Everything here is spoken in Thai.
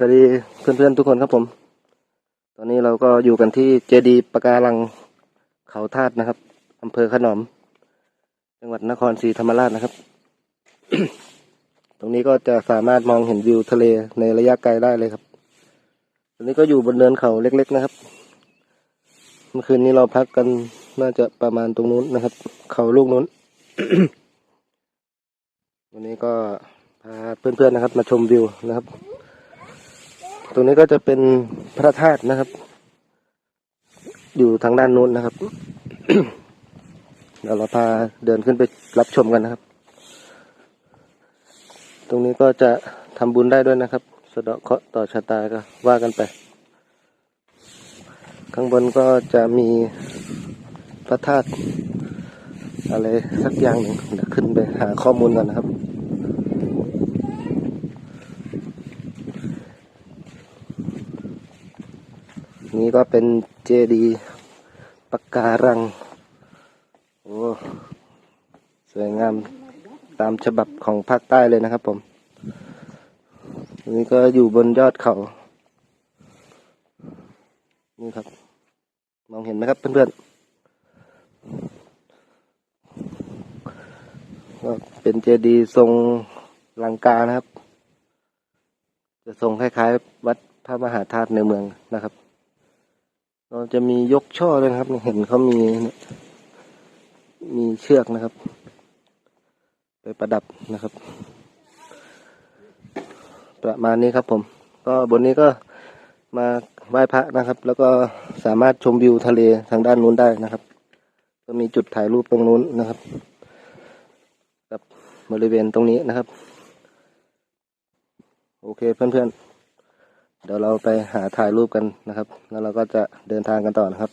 สวัสดีเพื่อนๆทุกคนครับผม ตอนนี้เราก็อยู่กันที่เจดีปะการังเขาธาตุนะครับอำเภอขนอม จังหวัดนครศรีธรรมราชนะครับ ตรงนี้ก็จะสามารถมองเห็นวิวทะเลในระยะไกลได้เลยครับ ตอนนี้ก็อยู่บนเนินเขาเล็ก ๆ นะครับ เมื่อคืนนี้เราพักกันน่าจะประมาณตรงนู้นนะครับ เขาลูกนู้น วันนี้ก็พาเพื่อนๆนะครับ มาชมวิวนะครับ รงนี้ก็จะเป็นพระธาตุนะครับ อยู่ทางด้านนู้นนะครับ เดี๋ยวเราพาเดินขึ้นไปรับชมกันนะครับ ตรงนี้ก็จะทำบุญได้ด้วยนะครับ สะเดาะเคาะต่อชะตาก็ว่ากันไป ข้างบนก็จะมีพระธาตุอะไรสักอย่างหนึ่งเดี๋ยวขึ้นไปหาข้อมูลกันนะครับ นี่ก็เป็นเจดีย์ปะการัง โอ้ สวยงามตามฉบับของภาคใต้เลยนะครับผม นี่ก็อยู่บนยอดเขา นี่ครับ มองเห็นไหมครับเพื่อนๆ ก็เป็นเจดีย์ทรงลังกานะครับ จะทรงคล้ายๆ วัดพระมหาธาตุในเมืองนะครับ เราจะมียกช่อด้วยนะครับ เห็นเขามี มีเชือกนะครับ ไปประดับนะครับ ประมาณนี้ครับผม ก็บนนี้ก็มาไหว้พระนะครับ แล้วก็สามารถชมวิวทะเลทางด้านนู้นได้นะครับ ก็มีจุดถ่ายรูปตรงนู้นนะครับกับบริเวณตรงนี้นะครับ โอเคเพื่อนๆ เดี๋ยวเราไปหาถ่ายรูปกันนะครับ แล้วเราก็จะเดินทางกันต่อนะครับ